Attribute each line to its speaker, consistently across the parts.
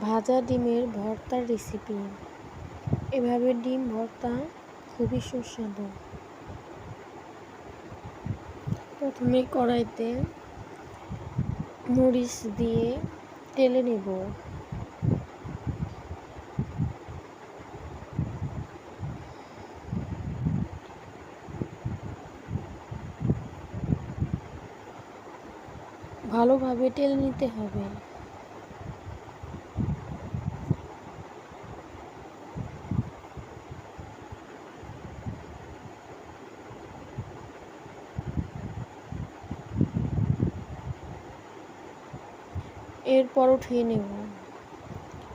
Speaker 1: ভাজা ডিমের ভর্তার রেসিপি এভাবে ডিম ভর্তা খুবই সুস্বাদু। প্রথমে কড়াইতে মরিচ দিয়ে তেলে নেব। ভালোভাবে তেল নিতে হবে। এরপর উঠিয়ে নেব।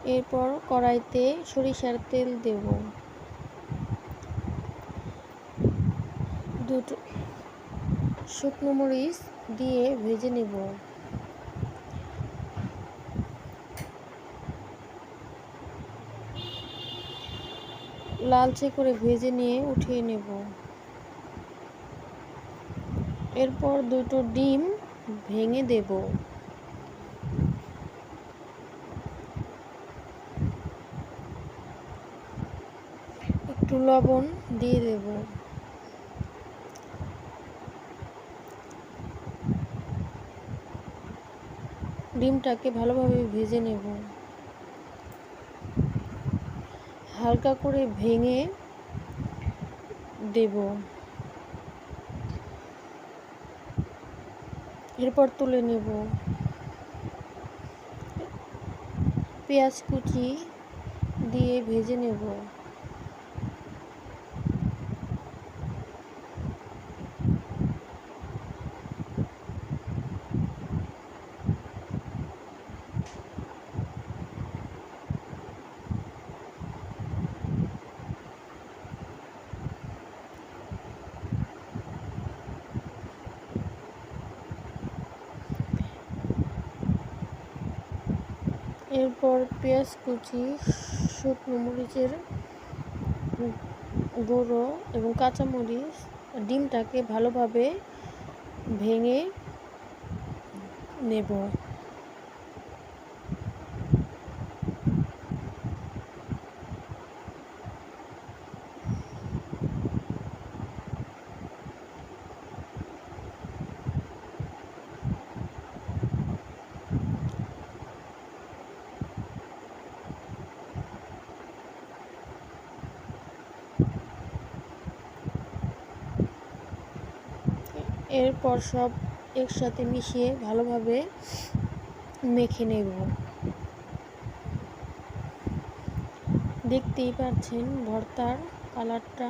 Speaker 1: এরপর কড়াইতে সরিষার তেল দেব। দুটো শুকনো মরিচ দিয়ে ভেজে নেব। লালচে করে ভেজে নিয়ে উঠিয়ে নেব। এরপর দুটো ডিম ভেঙে দেব। একটু লবণ দিয়ে দেব। ডিমটাকে ভালোভাবে ভেজে নেব। হালকা করে ভেঙে দেব। এরপর তুলে নেব। পেঁয়াজ কুচি দিয়ে ভেজে নেব। এরপর পেঁয়াজ কুচি শুকনো মরিচের গুঁড়ো এবং কাঁচামরিচ ডিমটাকে ভালোভাবে ভেঙে নেব। এরপর সব একসাথে মিশিয়ে ভালোভাবে মেখে নেব। দেখতেই পাচ্ছেন ভর্তার কালারটা